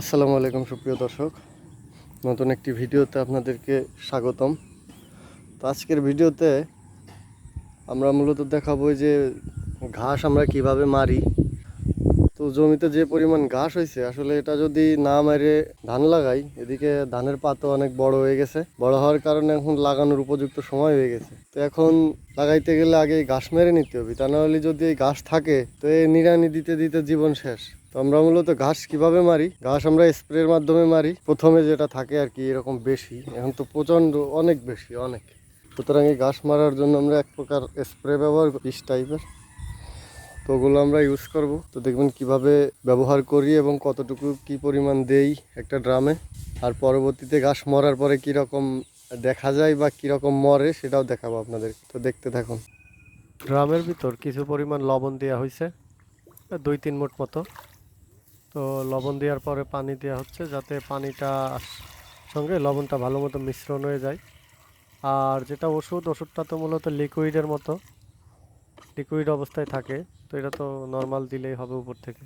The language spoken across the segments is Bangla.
আসসালামু আলাইকুম, সুপ্রিয় দর্শক। নতুন একটি ভিডিওতে আপনাদেরকে স্বাগতম। তো আজকের ভিডিওতে আমরা মূলত দেখাবো যে ঘাস আমরা কীভাবে মারি। তো জমিতে যে পরিমাণ ঘাস হয়েছে আসলে এটা যদি না মেরে ধান লাগাই, এদিকে ধানের পাতও অনেক বড় হয়ে গেছে। বড় হওয়ার কারণে এখন লাগানোর উপযুক্ত সময় হয়ে গেছে। তো এখন লাগাইতে গেলে আগে ঘাস মেরে নিতে হবে, তা নাহলে যদি এই ঘাস থাকে, তো এই নিড়ানি দিতে দিতে জীবন শেষ। তো আমরা মূলত ঘাস কীভাবে মারি? ঘাস আমরা স্প্রের মাধ্যমে মারি। প্রথমে যেটা থাকে আর কি, এরকম বেশি। এখন তো প্রচণ্ড, অনেক বেশি, অনেক। সুতরাং এই ঘাস মারার জন্য আমরা এক প্রকার স্প্রে ব্যবহার বিষ টাইপের। তো ওগুলো আমরা ইউজ করব। তো দেখবেন কীভাবে ব্যবহার করি এবং কতটুকু কি পরিমাণ দেই একটা ড্রামে। আর পরবর্তীতে ঘাস মরার পরে কি রকম দেখা যায় বা কি রকম মরে সেটাও দেখাবো আপনাদের তো দেখতে থাকুন। ড্রামের ভিতর কিছু পরিমাণ লবণ দেওয়া হয়েছে দুই তিন মুট মতো। তো লবণ দেওয়ার পরে পানি দেওয়া হচ্ছে যাতে পানিটা সঙ্গে লবণটা ভালো মতো মিশ্রণ হয়ে যায়। আর যেটা ওষুধ ওষুধটা তো মূলত লিকুইডের মতো। লিকুইড অবস্থায় থাকে তো এটা তো নর্মাল দিলেই হবে উপর থেকে।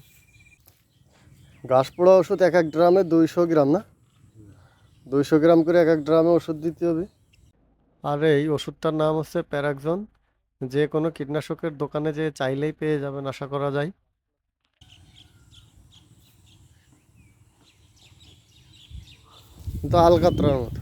গাছ পোড়া ওষুধ এক এক ড্রামে দুইশো গ্রাম না? দুইশো গ্রাম করে এক এক ড্রামে ওষুধ দিতে হবে। আর এই ওষুধটার নাম হচ্ছে প্যারাকজন যে কোনো কীটনাশকের দোকানে যে চাইলেই পেয়ে যাবেন আশা করা যায়। কিন্তু আলকাতরার মতো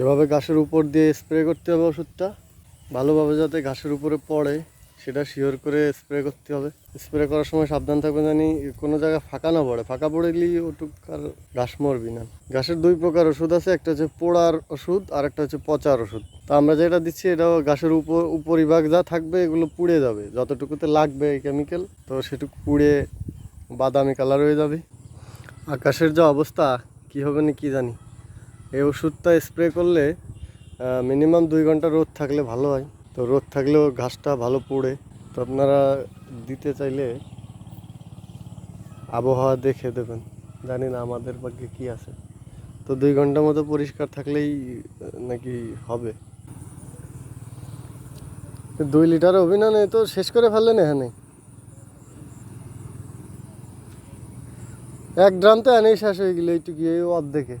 এভাবে ঘাসের উপর দিয়ে স্প্রে করতে হবে ওষুধটা। ভালোভাবে যাতে ঘাসের উপরে পড়ে, সেটা শিওর করে স্প্রে করতে হবে। স্প্রে করার সময় সাবধান থাকবেন জানি, কোনো জায়গায় ফাঁকা না পড়ে। ফাঁকা পড়েলেই ওটুক আর ঘাস মরবি না। ঘাসের দুই প্রকার ওষুধ আছে, একটা হচ্ছে পোড়ার ওষুধ আর একটা হচ্ছে পচার ওষুধ। তা আমরা যেটা দিচ্ছি, এটাও ঘাসের উপর উপরিভাগ যা থাকবে এগুলো পুড়ে যাবে। যতটুকুতে লাগবে এই কেমিক্যাল তো সেটুকু পুড়ে বাদামি কালার হয়ে যাবে। আকাশের যা অবস্থা, কি হবে না কি জানি। এই ওষুধটা স্প্রে করলে মিনিমাম দুই ঘণ্টা রোদ থাকলে ভালো হয়। তো রোদ থাকলেও ঘাসটা ভালো পুড়ে। তো আপনারা দিতে চাইলে আবহাওয়া দেখে দেবেন। জানি না আমাদের ভাগ্যে কি আছে। তো দুই ঘণ্টা মতো পরিষ্কার থাকলেই নাকি হবে? দুই লিটার অভিনয় তো শেষ করে ফেললেন এখানে। এক ড্রাম তো এনেই শেষ হয়ে গেল এইটুকু, এই অর্ধেকে।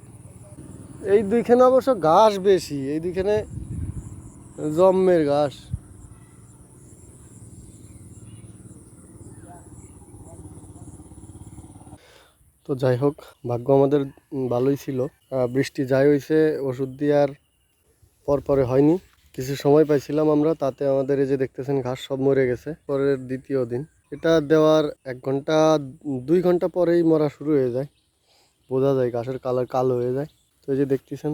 এই দুইখানে অবশ্য ঘাস বেশি, এই দুইখানে জম্মের ঘাস। তো যাই হোক, ভাগ্য আমাদের ভালোই ছিল। বৃষ্টি যাই হয়েছে ওষুধ দেওয়ার পর পরে হয়নি। কিছু সময় পাইছিলাম আমরা, তাতে আমাদের এই যে দেখতেছেন ঘাস সব মরে গেছে। পরের দ্বিতীয় দিন। এটা দেওয়ার এক ঘণ্টা, দুই ঘণ্টা পরেই মরা শুরু হয়ে যায়। বোঝা যায় ঘাসের কালার কালো হয়ে যায়। তো যে দেখতেছেন,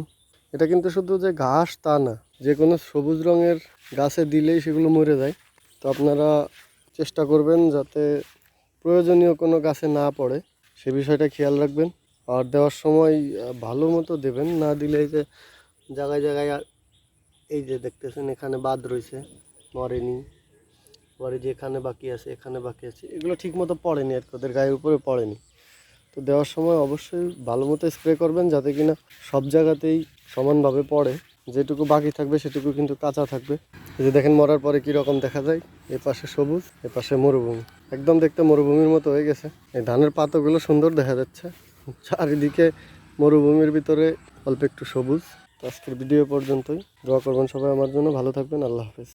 এটা কিন্তু শুধু যে ঘাস তা না, যে কোনো সবুজ রঙের গাছে দিলেই সেগুলো মরে যায়। তো আপনারা চেষ্টা করবেন যাতে প্রয়োজনীয় কোনো গাছে না পড়ে, সে বিষয়টা খেয়াল রাখবেন। আর দেওয়ার সময় ভালো মতো দেবেন, না দিলে যে জায়গায় জায়গায় এই যে দেখতেছেন, এখানে বাদ রয়েছে, মরেনি। পরে যে এখানে বাকি আছে, এখানে বাকি আছে, এগুলো ঠিক মতো পড়েনি আর ওদের গায়ের উপরে পড়েনি। তো দেওয়ার সময় অবশ্যই ভালো মতো স্প্রে করবেন যাতে কিনা সব জায়গাতেই সমানভাবে পড়ে। যেটুকু বাকি থাকবে সেটুকু কিন্তু কাঁচা থাকবে। যে দেখেন মরার পরে কি রকম দেখা যায়? এ পাশে সবুজ, এ পাশে মরুভূমি। একদম দেখতে মরুভূমির মতো হয়ে গেছে। এই ধানের পাতাগুলো সুন্দর দেখা যাচ্ছে। চারিদিকে মরুভূমির ভিতরে অল্প একটু সবুজ। আজকের ভিডিও পর্যন্তই। দোয়া করবেন সবাই আমার জন্য। ভালো থাকবেন। আল্লাহ হাফেজ।